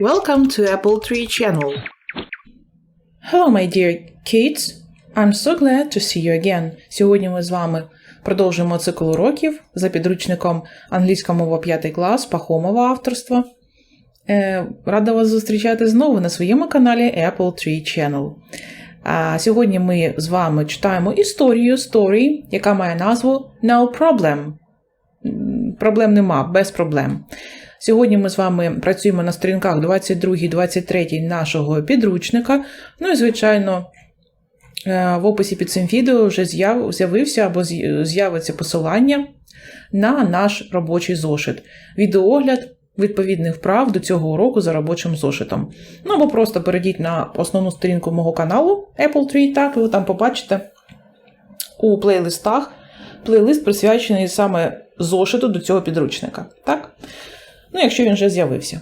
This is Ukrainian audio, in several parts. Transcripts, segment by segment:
Welcome to Apple Tree Channel. Hello, my dear kids. I'm so glad to see you again. Сьогодні ми з вами продовжуємо цикл уроків за підручником англійська мова 5 клас, Пахомова авторства. Е, Рада вас зустрічати знову на своєму каналі Apple Tree Channel. А сьогодні ми з вами читаємо історію story, яка має назву No Problem. Проблем нема, без проблем. Сьогодні ми з вами працюємо на сторінках 22-23 нашого підручника. Ну і, звичайно, е, в описі під цим відео вже з'явився або з'явиться посилання на наш робочий зошит. Відеоогляд відповідних вправ до цього уроку за робочим зошитом. Ну або просто перейдіть на основну сторінку мого каналу Apple Tree, так, ви там побачите у плейлистах плейлист присвячений саме зошиту до цього підручника. Так? Ну, якщо він вже з'явився.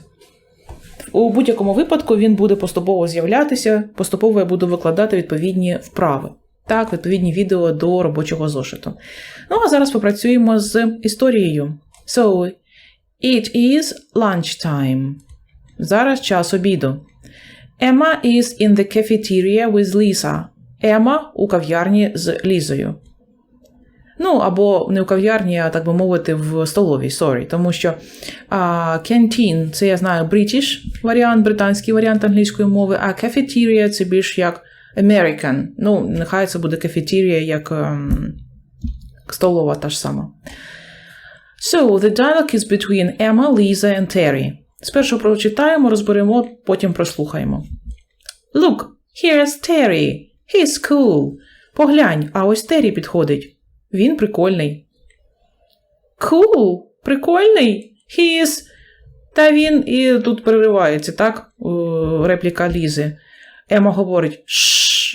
У будь-якому випадку він буде поступово з'являтися, поступово я буду викладати відповідні вправи. Так, відповідні відео до робочого зошиту. Ну, а зараз попрацюємо з історією. So, it is lunchtime. Зараз час обіду. Emma is in the cafeteria with Lisa. Ема у кав'ярні з Лізою. Ну, або не в кав'ярні, а так би мовити, в столовій, sorry. Тому що а, це я знаю British варіант, британський варіант англійської мови, а cafeteria – це більш як American. Ну, нехай це буде cafeteria як ем, столова та ж сама. So, the dialogue is between Emma, Lisa and Terry. Спершу прочитаємо, розберемо, потім прослухаємо. Look, here's Terry. He's cool. Поглянь, а ось Террі підходить. Він прикольний. Cool? Прикольний? He is... Та він і тут переривається, так? Репліка Лізи. Ема говорить Шш.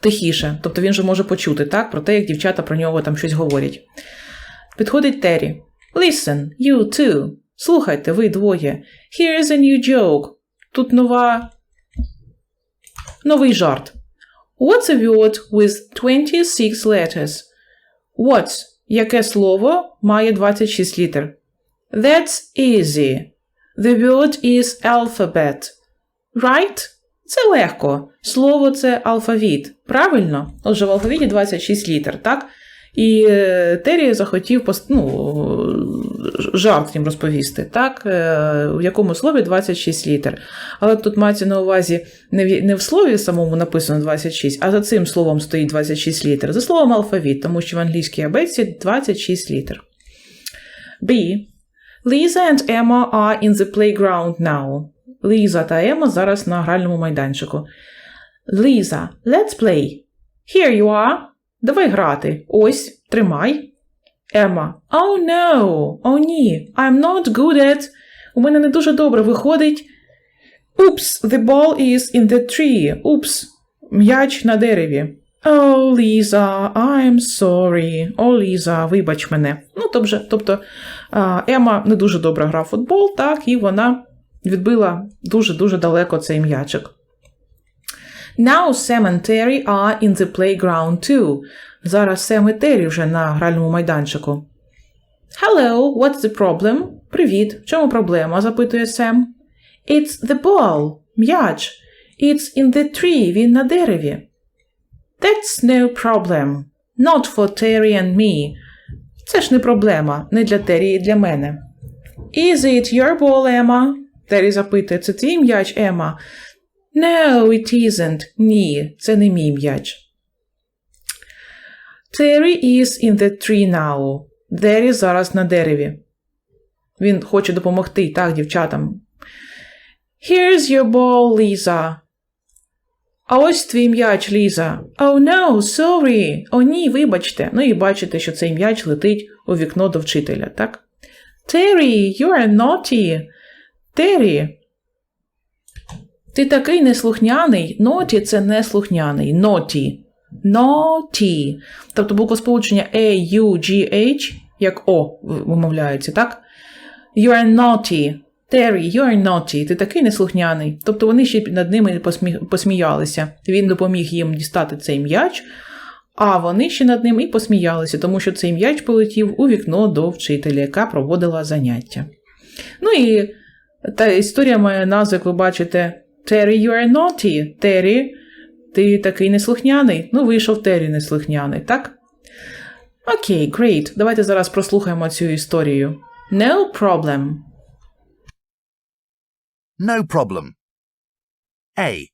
Тихіше. Тобто він же може почути, так? Про те, як дівчата про нього там щось говорять. Підходить Террі. Listen, you too. Слухайте, ви двоє. Here is a new joke. Тут нова. Новий жарт. What's a word with 26 letters? What's яке слово має 26 літер? That's easy. The word is alphabet. Right? Це легко. Слово це алфавіт. Правильно? Отже, в алфавіті 26 літер, так? І е, Террі захотів пос- ну, жарт їм розповісти, так? Е, в якому слові 26 літер. Але тут мається на увазі не в, слові самому написано 26, а за цим словом стоїть 26 літер. За словом алфавіт, тому що в англійській абетці 26 літер. B. Lisa and Emma are in the playground now. Ліза та Ема зараз на гральному майданчику. Ліза, let's play. Here you are. Давай грати. Ось, тримай. Ема. Oh no. О ні. I'm not good at. У мене не дуже добре виходить. Oops, the ball is in the tree. Oops. М'яч на дереві. Oh, Ліза, I'm sorry. О, Ліза, вибач мене. Ну, тобто, тобто Ема не дуже добре грав футбол, так, і вона відбила дуже-дуже далеко цей м'ячик. Now Sam and Terry are in the playground too. Зараз Сем і Террі вже на гральному майданчику. Hello, what's the problem? Привіт, в чому проблема? запитує Сем. It's the ball. М'яч. It's in the tree. Він на дереві. That's no problem. Not for Terry and me. Це ж не проблема. Не для Террі і для мене. Is it your ball, Emma? Террі запитує, це твій м'яч, Ема? No, it isn't. Ні, це не мій м'яч. Terry is in the tree now. Террі зараз на дереві. Він хоче допомогти, так, дівчатам. Here's your ball, Lisa. А ось твій м'яч, Ліза. Oh no, sorry. О ні, вибачте. Ну і бачите, що цей м'яч летить у вікно до вчителя, так? Terry, you are naughty. Террі. Ти такий неслухняний. Naughty – це неслухняний. Naughty. Naughty. Тобто буквосполучення A, U, G, H, як О вимовляється, так? You are naughty. Террі, you are naughty. Ти такий неслухняний. Тобто вони ще над ними посмі... посміялися. Він допоміг їм дістати цей м'яч, а вони ще над ним і посміялися, тому що цей м'яч полетів у вікно до вчителя, яка проводила заняття. Ну і Та історія має назву, як ви бачите, Terry, you are naughty. Террі, ти такий неслухняний. Ну, вийшов Террі неслухняний, так? Окей, great. Давайте зараз прослухаємо цю історію. No problem. No problem. A.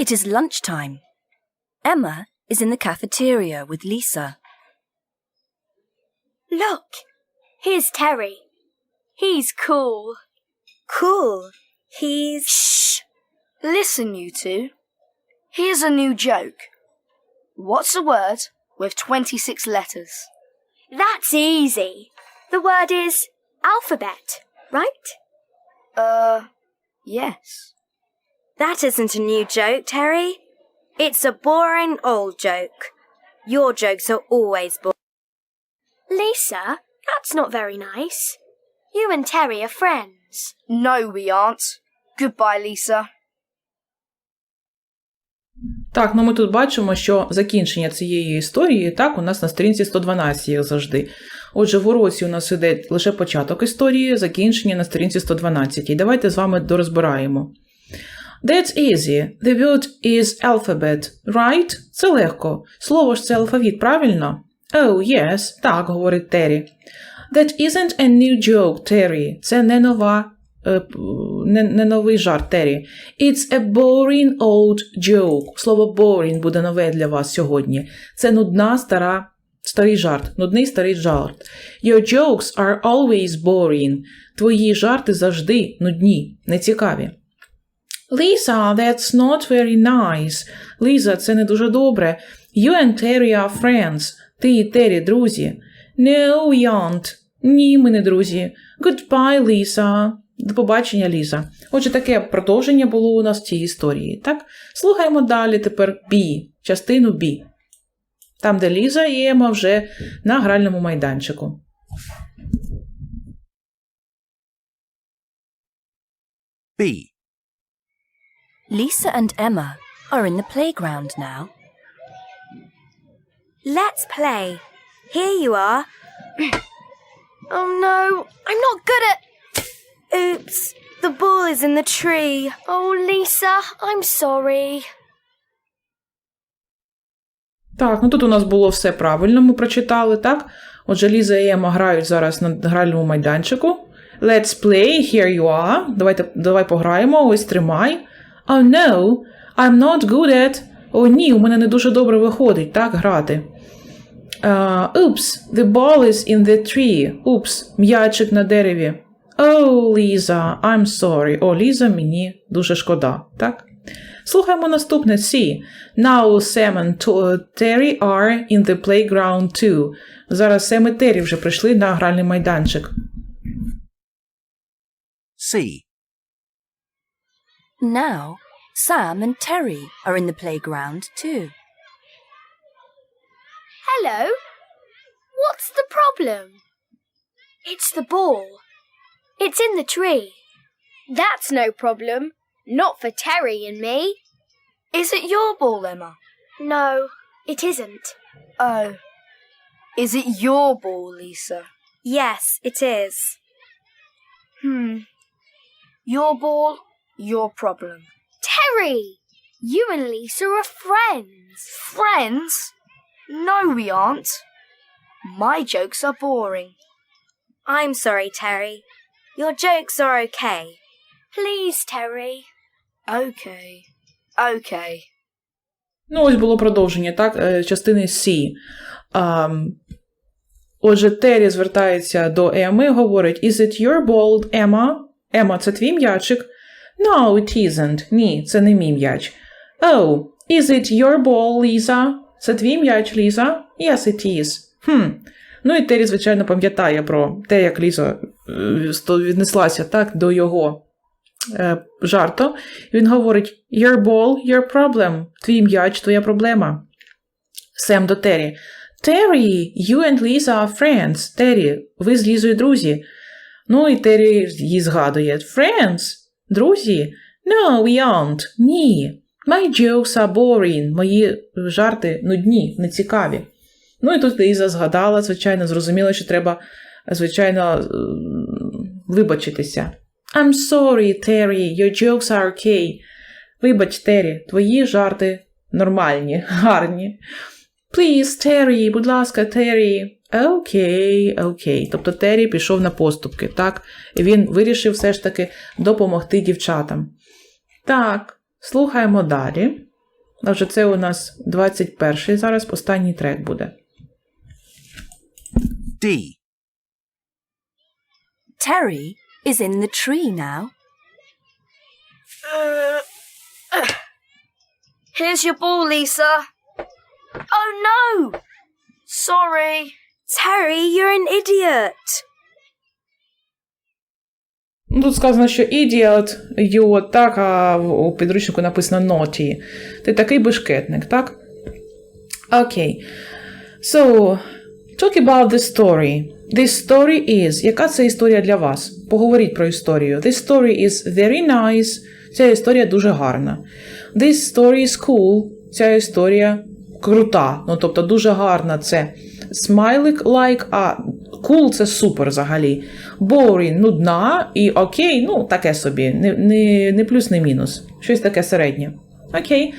It is lunchtime. Emma is in the cafeteria with Lisa. Look, here's Terry. He's cool. Cool. He's. Shh! Listen, you two. Here's a new joke. What's a word with 26 letters? That's easy. The word is alphabet, right? Uh, yes. That isn't a new joke, Terry. It's a boring old joke. Your jokes are always boring. Lisa, that's not very nice. You and Terry are friends. No, we aren't. Goodbye, Lisa. Так, ну ми тут бачимо, що закінчення цієї історії так у нас на сторінці 112, як завжди. Отже, в уроці у нас іде лише початок історії, закінчення на сторінці 112. І давайте з вами дорозбираємо. That's easy. The word is alphabet, right? Це легко. Слово ж це алфавіт, правильно? Oh, yes, так, говорить Террі. That isn't a new joke, Terry. Це не нова, е, не, не новий жарт, Террі. It's a boring old joke. Слово boring буде нове для вас сьогодні. Це нудна стара, старий жарт. Нудний старий жарт. Your jokes are always boring. Твої жарти завжди нудні, нецікаві. Lisa, that's not very nice. Ліза, це не дуже добре. You and Terry are friends. Ти і Террі друзі. No, we aren't. Ні, ми не друзі. Goodbye, Lisa. До побачення, Ліза. Отже, таке продовження було у нас в цій історії. Так? Слухаємо далі тепер B, частину B. Там, де Ліза і Ема вже на гральному майданчику. B. Lisa and Emma are in the playground now. Let's play. Here you are. Oh no, I'm not good at. Oops. The ball is in the tree. Oh, Lisa, I'm sorry. Так, ну тут у нас було все правильно, ми прочитали, так? Отже, Ліза і Ема грають зараз на гральному майданчику. Let's play, here you are. Давайте, давай пограємо, ось тримай. Oh no, I'm not good at. О, ні, у мене не дуже добре виходить, так, грати. Uh, oops, the ball is in the tree. Упс, м'ячик на дереві. Oh, Ліза, I'm sorry. О, Ліза, мені дуже шкода, так? Слухаємо наступне C. Now Sam and Terry are in the playground too. Зараз Сем і Террі вже прийшли на гральний майданчик. C. Now, Sam and Terry are in the playground too. Hello? What's the problem? It's the ball. It's in the tree. That's no problem. Not for Terry and me. Is it your ball, Emma? No, it isn't. Oh. Is it your ball, Lisa? Yes, it is. Hmm. Your ball, your problem. Terry! You and Lisa are friends. Friends? No, we aren't. My jokes are boring. I'm sorry, Terry. Your jokes are okay. Please, Terry. Okay. Okay. Ну, ось було продовження, так, е, частини C. Um, отже, Террі звертається до Еми, говорить: Is it your ball, Emma? Ема, це твій м'ячик? No, it isn't. Ні, це не мій м'яч. Oh, is it your ball, Lisa? Це твій м'яч, Ліза? Yes, it is. Хм. Ну і Террі, звичайно, пам'ятає про те, як Ліза е, віднеслася так, до його е, жарту. Він говорить: Your ball, your problem. Твій м'яч, твоя проблема. Сем до Террі. Террі, you and Lisa are friends. Террі, ви з Лізою друзі. Ну і Террі її згадує. Friends? Друзі? No, we aren't. Ні. My jokes are boring. Мої жарти нудні, нецікаві. Ну і тут Ліза згадала, звичайно, зрозуміла, що треба звичайно, е, вибачитися. I'm sorry, Terry, your jokes are okay. Вибач, Террі, твої жарти нормальні, гарні. Please, Terry, будь ласка, Террі. Окей, окей. Тобто Террі пішов на поступки, так? І він вирішив все ж таки допомогти дівчатам. Так, слухаємо далі. Отже, це у нас 21-й зараз останній трек буде. D. Terry is in the tree now. Uh, uh. Here's your ball, Lisa. Oh no! Sorry. Terry, you're an idiot. Ну, Тут сказано, що idiot, you, так, а у підручнику написано naughty. Ти такий бешкетник, так? Окей. So, talk about the story. This story is. Яка це історія для вас? Поговоріть про історію. This story is very nice. Ця історія дуже гарна. This story is cool. Ця історія крута. Ну, тобто дуже гарна це смайлик like, а cool це супер взагалі. Boring, нудна і окей, ну таке собі. Не, не, не плюс, не мінус. Щось таке середнє. Окей.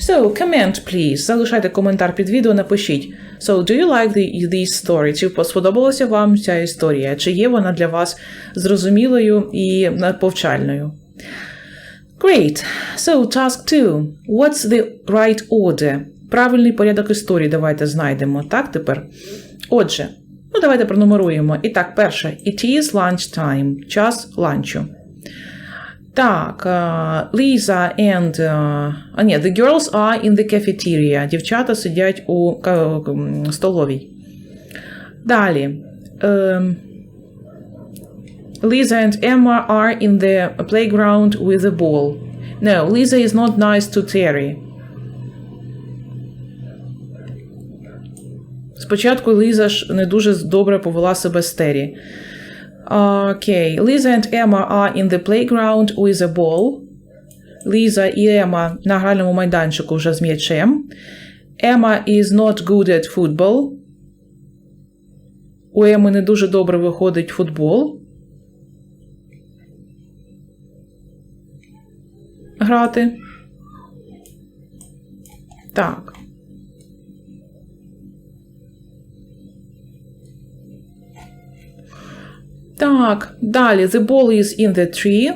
So, comment, please. Залишайте коментар під відео, напишіть. So, do you like the, this story? Чи сподобалася вам ця історія? Чи є вона для вас зрозумілою і е, повчальною? Great. So, task 2. What's the right order? Правильний порядок історії давайте знайдемо. Так тепер? Отже, давайте пронумеруємо. І так, перше. It is lunch time. Час ланчу. Так, е, Ліза and... е, А ні, the girls are in the cafeteria. Дівчата сидять у ка- м, столовій. Далі. Ем, Lisa and Emma are in the playground with a ball. No, Lisa is not nice to Terry. Спочатку Ліза ж не дуже добре повела себе з Террі. Окей. Lisa and Emma are in the playground with a ball. Ліза і Ема на гральному майданчику вже з м'ячем. Emma is not good at football. У Еми не дуже добре виходить футбол. Грати. Так. Так, далі. The ball is in the tree.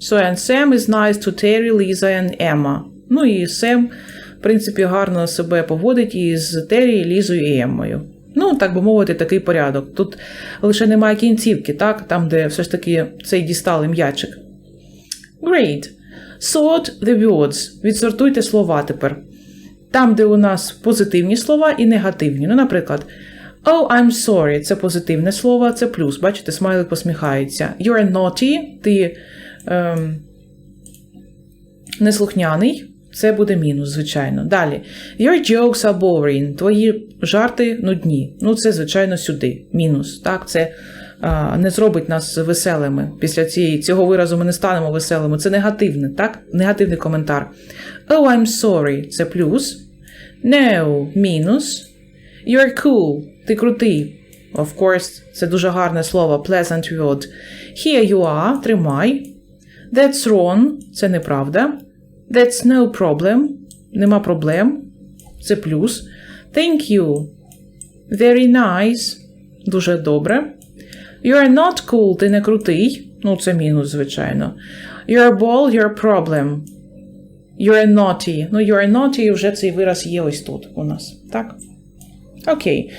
So, and Sam is nice to Terry, Lisa and Emma. Ну і Сем, в принципі, гарно себе поводить із Террі, Лізою і Еммою. Ну, так би мовити, такий порядок. Тут лише немає кінцівки, так? Там, де все ж таки цей дістали м'ячик. Great. Sort the words. Відсортуйте слова тепер. Там, де у нас позитивні слова і негативні. Ну, наприклад, Oh, I'm sorry. Це позитивне слово, це плюс. Бачите, смайлик посміхається. You're naughty, ти ем, неслухняний. Це буде мінус, звичайно. Далі. Your jokes are boring. Твої жарти нудні. Ну, це, звичайно, сюди. Мінус. Так, це а, не зробить нас веселими. Після цієї, цього виразу ми не станемо веселими. Це негативне, так? Негативний коментар. Oh, I'm sorry. Це плюс. No, мінус. You're cool. Ти крутий. Of course, це дуже гарне слово. Pleasant word. Here you are. Тримай. That's wrong. Це неправда. That's no problem. Нема проблем. Це плюс. Thank you. Very nice. Дуже добре. You're not cool. Ти не крутий. Ну, це мінус, звичайно. You're ball, you're a problem. You're naughty. Ну, you're naughty, вже цей вираз є ось тут у нас. Так? Окей.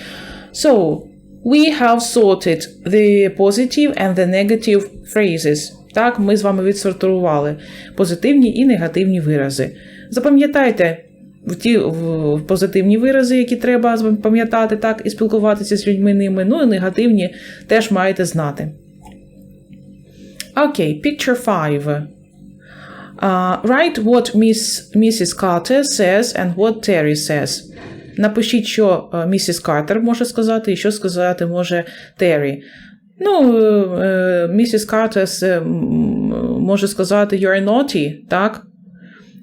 So, we have sorted the positive and the negative phrases. Так, ми з вами відсортували позитивні і негативні вирази. Запам'ятайте ті позитивні вирази, які треба пам'ятати, так, і спілкуватися з людьми ними. Ну і негативні теж маєте знати. Окей, picture 5. Uh, write what Miss, Mrs. Carter says and what Terry says. Напишіть, що е, місіс Картер може сказати, і що сказати може Террі. Ну, е, е, місіс Картер може сказати you're naughty, так?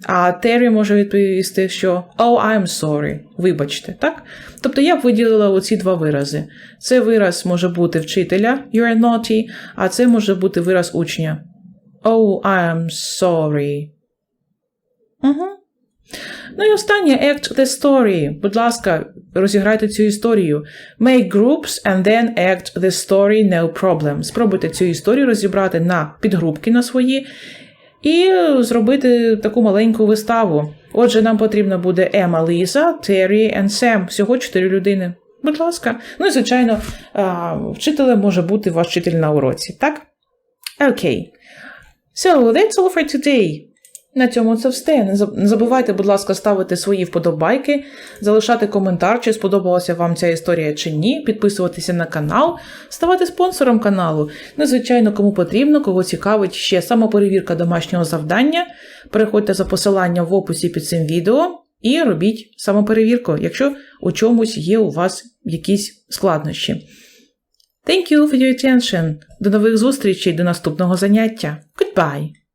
А Террі може відповісти, що Oh, I'm sorry. Вибачте, так? Тобто я б виділила оці два вирази. Це вираз може бути вчителя You're naughty, а це може бути вираз учня. Oh, I'm sorry. Угу. Ну і останнє act the story. Будь ласка, розіграйте цю історію. Make groups and then act the story no problem. Спробуйте цю історію розібрати на підгрупки на свої і зробити таку маленьку виставу. Отже, нам потрібно буде Ема, Ліза, Террі і Сем. Всього чотири людини. Будь ласка. Ну і звичайно, вчителем може бути ваш вчитель на уроці, так? Окей. So, that's all for today. На цьому це все. Не забувайте, будь ласка, ставити свої вподобайки, залишати коментар, чи сподобалася вам ця історія чи ні, підписуватися на канал, ставати спонсором каналу. Ну, звичайно, кому потрібно, кого цікавить ще самоперевірка домашнього завдання. Переходьте за посиланням в описі під цим відео і робіть самоперевірку, якщо у чомусь є у вас якісь складнощі. Thank you for your attention. До нових зустрічей, до наступного заняття. Goodbye!